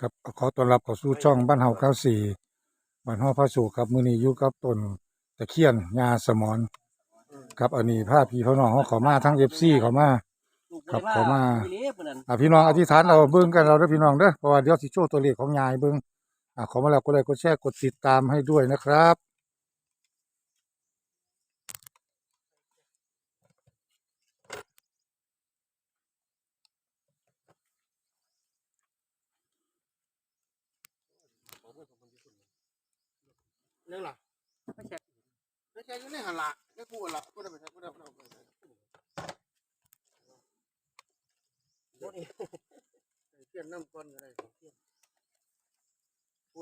ครับขอต้อนรับเข้าสู่ช่องบ้านเฮา94บ้านเฮาพระสุขครับมื้อนี้อยู่กับต้นตะเคียนยาสมอนครับอันนี้พาพี่พี่น้องเฮาเข้ามาทั้ง FC เข้ามา ครับขอมา อะพี่น้องอธิษฐานเอาเบิ่งกันเราเด้อพี่น้องเด้อเพราะว่าเดี๋ยวสิโชว์ตัวเลขของยายเบิ่งอะขอมาแล้วกดไลค์กดแชร์กดติดตามให้ด้วยนะครับ เรื่องล่ะไม่ใช่ไม่ใช่อยู่ในหันละไม่พูดละพูดได้ไม่ใช่พูดได้พูดได้พูดได้เทียนน้ำก้อนอะไรเทียน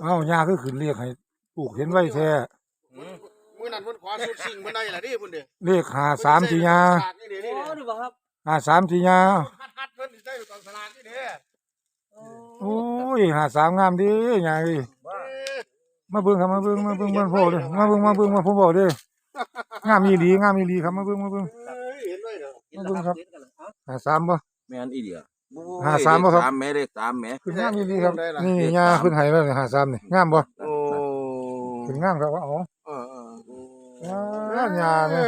เอ้ายาคือขึ้นเลขให้ปลูกเห็นไว้แท้มือนั้นเพิ่นขอสุดสิ่งเพิ่นได้ล่ะดิพิ่นเด้เลข53ที่ยาสลากนี่เด้นี่โอ้เด้ดูบ่ครับ53ที่ยาฮัดฮัดเพิ่นสิได้อยู่กองสลากนี่เด้โอ้ย53งามดียายเอ้ยเอ้ย มาเบิ่งครับมาเบิ่งมาเบิ่งมันโพเด้อมาเบิ่งมาเบิ่งมาผมบอกเด้องามอีหลีงามอีหลีครับมาเบิ่งมาเบิ่งเอ้ยเห็นเลยเด้อเห็นแล้วครับเห็นกันแล้วเอาหาสามบ่แม่นอีเดียหาสามบ่ครับสามแม่เลขสามแม่ขึ้นงามอีหลีครับนี่นี่ยาขึ้นให้แล้วนี่หาสามนี่งามบ่โอ้ขึ้นงามครับว่าอ๋อเออเอองามยาเนี่ย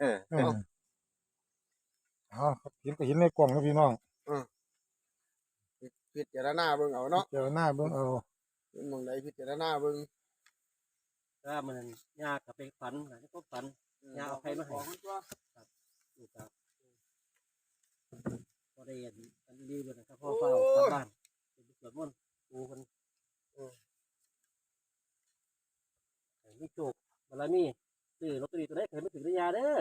เออเออเอาครับเห็นก็เห็นในกล่องนะพี่น้องพิจารณาเบิ่งเอาเนาะเจอหน้าเบิ่งเอา เห็นหมองใดพิจารณาเบิ่งถ้ามันยากกับไปฝันนะนี่ก็ฝัน ยาเอาใครมาให้ขงตัวดูครับพอได้เห็นอันนี้เลยนะครับพ่อเฝ้ากลับบ้านเป็นสวดมนต์ปูคนมีโจกบารมีซื้อลอตเตอรี่ตัวไหนเคยไม่ถึงระยาเด้อ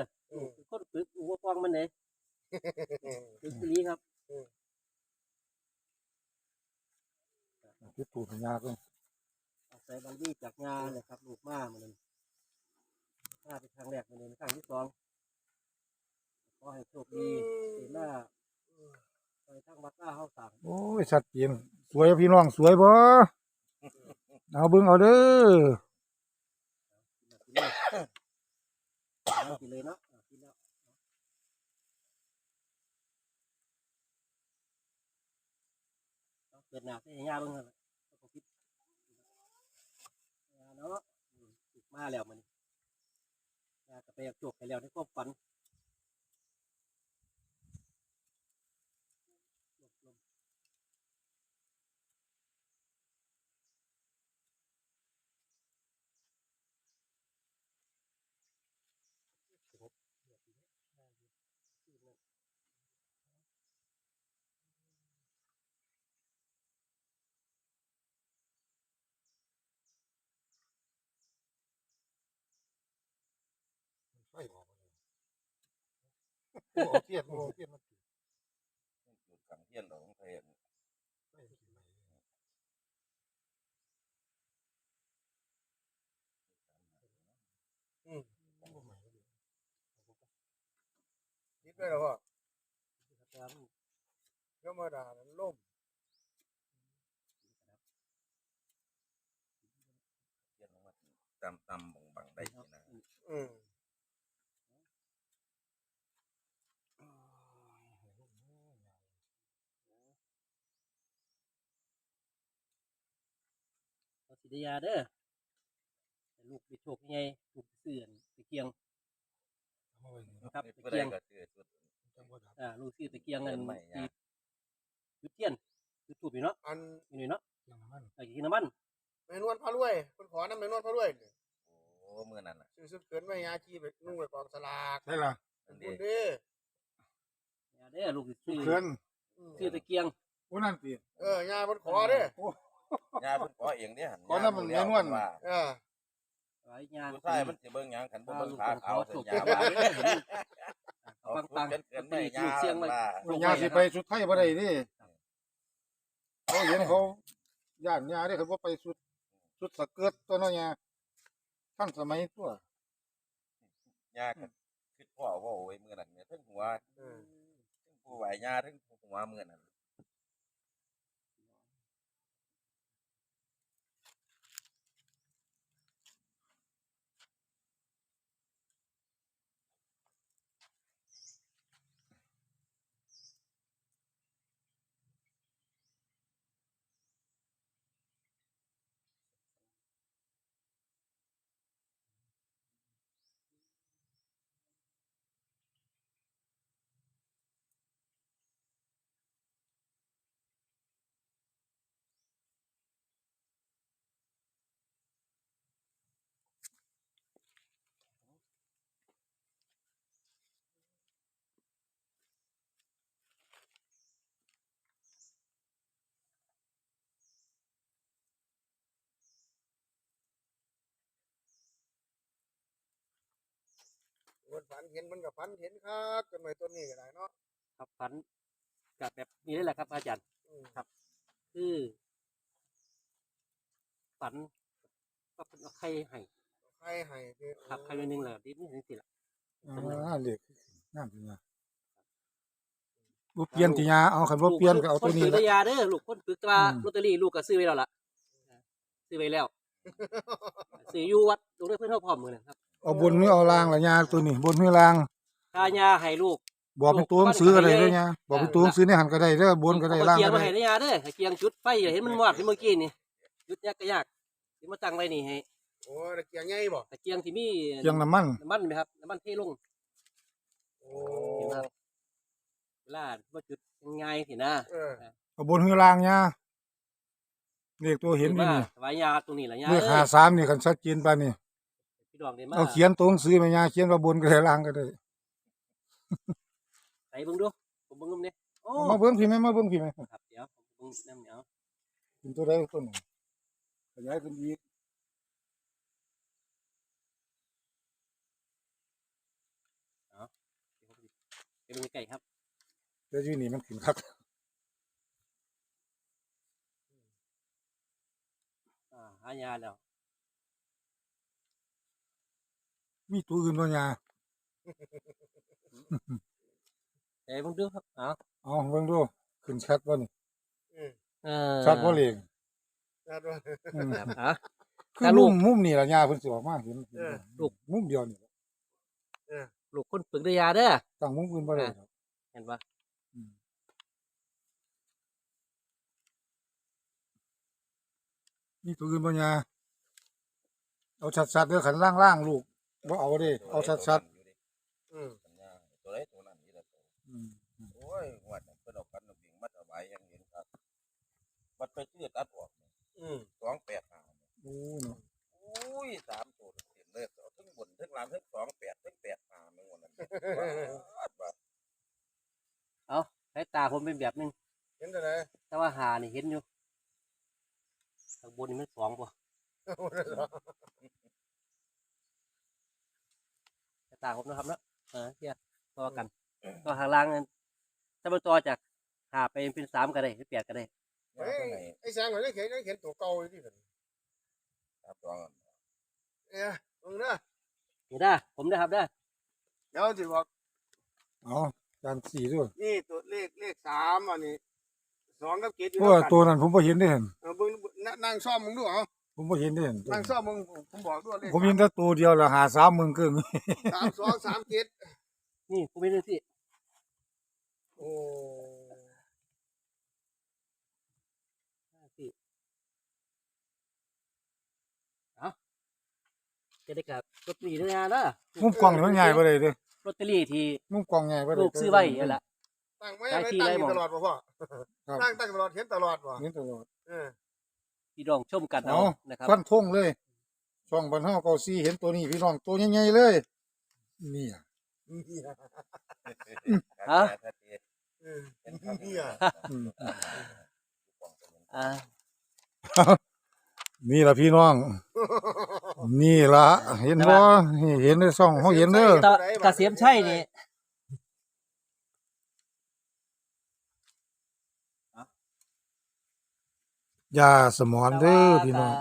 คนตึกอูว่าฟังมันเลยตึกอีหลีครับ คิดถู กยาเพิ่นอาศัยบารมีจากงานเลยครับลูกมามันนั่นมาเป็นครั้งแรกมันเป็นครั้งที่สองขอให้โชคดีเห็นหน้าไปทั้งวัดหน้าเฮาสั่งโอ้ยชัดเจนสวยพี่น้องสวยบ่เอาเบิ่งเอาเด้อกินเลยเอากินเลยเนาะเอากินแล้วเอาเปิดหน้าให้ยาเบิ่งครับแล้วก็คิดยา เนาะอืมติดมาแล้วมันยากระไปจบไปแล้วในความฝันลมลม ไฟออกเลย โอ้เอาเทียนโอ้เอาเทียนมาจุดขังเทียนดอกของไทยอะคิดไว้แล้วพ่อครับธรรมดานั้นล่มเทียนลงมาตำตำบังบังได้นี่นะอืม เอาสิได้ยาเด้อให้ลูกไปโชคยังไงลูกไปเสื่อนตะเกียงครับนี่ตะผู้ใดเกียงก็ซื้อสุดอ่าลูกซื้อตะเกียงเงินเงินใหม่ที่ยากยุดเทียนยุดถูกอยู่เนาะอันอยู่นี่เนาะไอ้กินน้ำมันแม่นวลพระรวยเพิ่นขอนำแม่นวลพระรวยนี่โอ้เมื่อนั้นน่ะซื้อสุดเกินไว้ยาชีไปนุ่งไว้กองสลากใช่ล่ะนั่นคุเด้ณเด้ยาเด้อลูกสิซื้อเพิ่นอืมซื้อตะเกียงโอ้นั่นติเออยาเพิ่นขอเด้ ยาเพิ่นขอเองเด้หั่นขอนำมันแม่นวลว่า เออ หลายยาผู้ชายมันสิเบิ่งหยังคันบ่เบิ่งขาขาวขาวสุสักญญาเห็นว่าเอาปังปังเกินเกินไปไม่ยาลูกเสียงไว้ว่าลูกยาไว้สิไปสุดไทยบ่ได้ดิเขาเห็นเขาย่านยาเด้เขาบ่ไปสุด สุดสะเกิดตัวเน้อยาท่านสมัยตัวยาก็คิดพ่อเว่าโอ้ยมื้อนั้นแม่ทั้งหัวเออ ทั้งผู้ไหวายาทั้งหัวมื้อนั้น พิ่นฝันเห็นมันก็ฝันเห็นคักต้นไม้ต้นนี้ก็ได้เนาะครับฝันกับแบบนี้เลยแหละครับ อาจารย์ อืมคือฝันก็เป็นเอาไข่ให้ใครให้ที่ครับไข่เป็นหนึ่งแหละดินี่สิละอ่าเลขงามจริงอะบ่เปลี่ยนติยาเอาคันบ่เปลี่ยนก็เอาตัวนี้คนละถือยาเด้อลูกคนถือตราอืม ลอตเตอรี่ลูกก็ซื้อไว้แล้วล่ะซื้อไว้แล้ว ซื้ออยู่วัดลูกได้เพื่อนเท่าพร้อมมือนะครับ เอาบนหรือเอาล่างล่ะยาตัวนี้ บนหรือล่างถ้ายาให้ลูก บอกเป็นตัวหนังสือก็ได้เด้อยาบอกเป็นตัวหนังสือในหันก็ได้เด้อบนก็ได้เอล่างเกียก็งมาได้ให้ได้ยาเด้อให้เกียงจุดไฟอย่าเห็นมันวาดที่เมื่อกี้นี่จุดยากก็ยากที่มาตั้งไว้นี่ให้โอ้ตะเกียงใหญ่บ่ตะเกียงที่มีเกียงน้ำมันน้ำมันไหมครับน้ำมันเทลงโอ้เห็นไหมครับเวลาว่าจุดง่ายสินะเออเอาบนหรือล่างยาเลขตัวเห็นอยู่ว่านี่ถวายยาตรงนี้แหละยาเลขเอ้ย53นี่คันชัดเจนปานนี้ พี่ดองได้มาเอาเขียนตัวหนังสือมายาเขียนว่าบนก็ได้ล่างก็ได้ใส่เบิ่งดูผมเบิ่งน้ำเนี่ยโอ้มาเบิ่งพี่ไหมมาเบิ่งพี่ไหมครับเดี๋ยวผมเบิ่งน้ำเหนียวเป็นตัวใดตัวหนึ่งขยายขึ้นอีกเดี๋ยวผมไปเบิ่งไก่ครับเดี๋ยวอยู่นี่มันขึ้นคักอ่าหายาแล้ว มีตัวอื่นบ่ยาใส่เบิ่งดูครับเอาเอาเบิ่งดูขึ้นชัดบ่นี่อืมเออชัดบ่เลขจัดว่าอืมครับอะ คือถ้าลูมุก มมุมนี่ล่ะยาเพิ่นสิออกมาเห็นเออ ลูกมุมเดียวนี่ลูกคนฝึกได้ยาเด้อตั้งมุมอื่นบ่ได้ครับเห็นปะมีตัวอื่นบ่ยาเอาชัดๆเด้อขันล่างๆลูก บ่เอาเด้เอาชัดอืมสัญญาตัวไหนตัวนั้นนี่แหละตัวๆอืมโอ้ยงวดนั้นเพิ่นเอากันเอาเบี่ยงมาถวายยังเห็นครับวัดไปชื่อตัดออกเนี่ยอืมสองแปดห้าเนี่ยโอ้เนาะโอ้ยสามตัวเต็มเลยเอาทั้งบนทั้งล่างทั้งสองแปดทั้งแปดห้าไม่งวันนั้นวาดว่าเอาสายตาผมเป็นแบบนึงเห็นแต่ไหนแต่ว่าหานี่เห็นอยู่ข้างบนนี่มันสองป่ะสาย ตาผมนะครับเนาะเออเทียบต่อกันต่อทางล่างนั้นถ้ามันต่อจากหาไปเป็นสามก็ได้หรือแปดก็ได้เฮ้ยไอ้แสงเขาได้เห็นได้เห็นตัวเก่าอยู่ที่นั่นสามตัวกันเอ้ยมึงเด้อนี่ได้อผมได้อครับได้อเดี๋ยวสิบอกเอาจานสี่ด้วยนี่ตัวเลขเลขสามอันนี้สองกับเจ็ดอยู่โอ้ด้วยกันตัวนั้นผมบ่เห็นได้เห็นเออเบิ่งนั่งนั่งซ่อมมึงดูเอา ผมบ่เห็นได้เห็นตัวนั่งนั้นซ่อมมึงผมบอกด้วยเลขผมเห็นแต่ตัวเดียวและหาสามหมื่นครึ่งสามสองสามเจ็ดนี่ผมไม่รู้สิโอ้ห้าสี่เอาจะได้กับลอตเตอรี่ด้วยนะเด้อมุมกล้องนี่มันใหญ่บ่ได้เด้ลอตเตอรี่ที่มุมกล้องใหญ่บ่ได้ลูกซื้อไว้นั่นแหละตั้งไว้ได้ไว้ที่ตั้งได้อยู่หมดตลอดป่ะพ่อครับตั้งตั้งตลอดเห็นตลอดป่ะเห็นตลอดเออ พี่น้องชมกันเอาเอานะครับฟันธงเลย ช่องบรรเทาเกาซีเห็นตัวนี้พี่น้องตัวใหญ่ๆเลยเนี่ยเนี่ยฮะชัดเจนเออเนี่ยอืมอ่านี่ล่ะพี่น้อง นี่ล่ะเห็นบ่เห็นในช่องเฮาเห็นเด้อตะกระเสียมใช่นี่ ยาสมอนเด้อพี่น้อง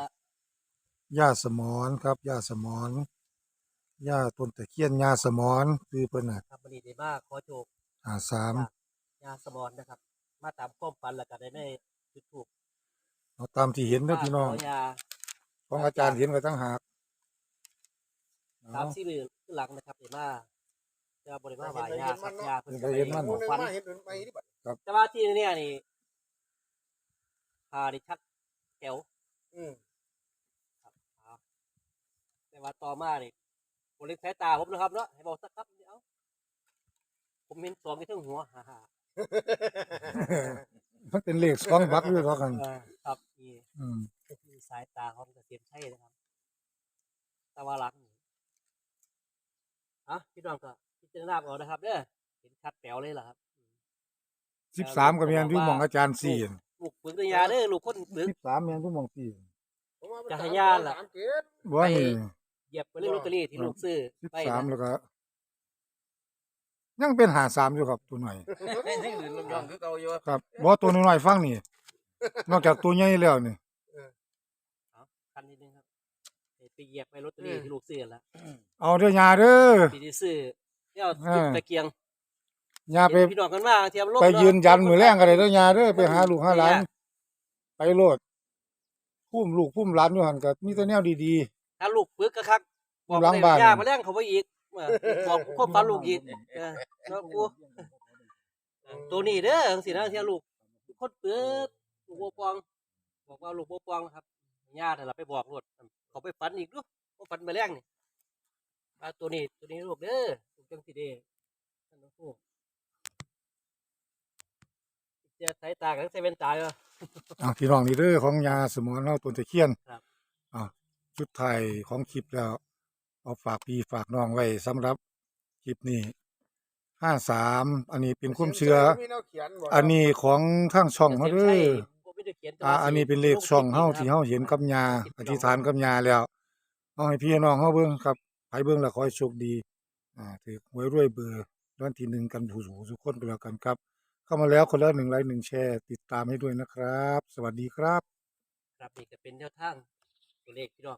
ยาสมอนครับยาสมอนยาต้นตะเคียนยาสมอนคือเพิ่นน่ะครับวันนี้ได้มาขอโชคหาสามยาสมอนนะครับ มาตามความฝันแล้วก็ได้ได้จุดถูกเอาตามที่เห็นเด้อพี่น้องขอยาของอาจารย์เห็นก็ตั้งหากสาเอามสี่มือขึ้นหลังนะครับได้มาจะบริมาหวายยาสักยาเพิ่นเห็นมันหเนาะมูหนึงฝันมาเห็นเป็นไปดิบัดแต่ว่าที่เนี่ยนี่พาดิชัดแถวอืมครับแต่ว่าต่อมานี่ผมเล็กสายตาผมนะครับเนาะให้บอกสักครับเดี๋ยวผมเห็นสองที่ทั้งหัวฮ่าฮ่ามันเป็นเลขสองบักอยู่เท่ากันเออครับนี่อืมคือสายตาของเกษมชัยนะครับตะวันหลังนี่อะพี่น้องก็พิจารณาเอานะครับเด้อเห็นชัดแป๋วเลยล่ะครับ สิบสามก็แม่นอยู่หมองอาจารย์สี่ ลูกฝึกตัวยาเด้อลูกคนฝึก สิบสามแม่นอยู่หมองสี่ผมว่ามันจะให้สมย่านล่ะสามเจ็ดบ่นี่เหยียบไปเรื่องลอตเตอรี่ที่ลูกซื้อสิบไปสามนะแล้วก็ ยังเป็นหาสามอยู่ครับตัวหน่อยยังอื่นลงย่องคือเก่าอยู่ครับบ่ตัวน้อยๆฟังนี่ นอกจากตัวใหญ่แล้วนี่คันนิดนึงครับไปเหยียบไปรถตัวนี้ที่ลูกซื้อแล้วเอาเด้อยาเด้อปีที่ซื้อเนี่ยเอาอ่าตะเกียง ยาไปเห็นพี่น้องกันว่าเทียมลบไปยืนยันมือแรงกันเลยเด้อยาเด้อไปหาลูกหาหลานไปโลดพุ่มลูกพุ่มหลานอยู่หั่นก็มีแต่แนวดีถ้าลูกปึกก็คักบอกหลังเลยบ้านยามาแรงเขาไปอีกเออบอกควบฝันลูกอีกเออแล้วกูเออตัวนี้เด้อจังซี่นะเทียลูกคนปึกลูกบ่ปอง บอกว่าลูกบ่ปองนะครับญาติเราไปบอกรถเขาไปฝันอีกดูบ่ฝันมาแรงนี่ว่าตัวนี้ตัวนี้ลูกเด้อลูกจังสิเด้ท่านผู้ เจะสายตากันเซเว่นตายว่ะๆอะพี่น้องนี่เด้อของยาสมอนเฮาต้นตะเคียนครับ อะชุดไทยของคลิปแล้วเอาฝากพี่ฝากน้องไว้สำหรับคลิปนี้53อันนี้เป็นความเชื่อมีแนวเขียนบ่อันนี้ของทางช่องเฮาเด้อบ่มีได้เขียนแต่อ่าว่าอันนี้เป็นเลขช่องเฮาที่เฮาเห็นกับยาอธิษฐานกับยาแล้วเอาให้พี่น้องเฮาเบิ่งครับไปเบิ่งแล้วขอให้โชคดี อ่าถือหวยรวยเบอร์วันที่หนึ่งกันผู้สูงทุกคนก็แล้วกันครับ เข้ามาแล้วคนละหนึ่งไลค์หนึ่งแชร์ ติดตามให้ด้วยนะครับ สวัสดีครับ ครับนี่ก็เป็นแนวทางตัวเลขพี่น้อง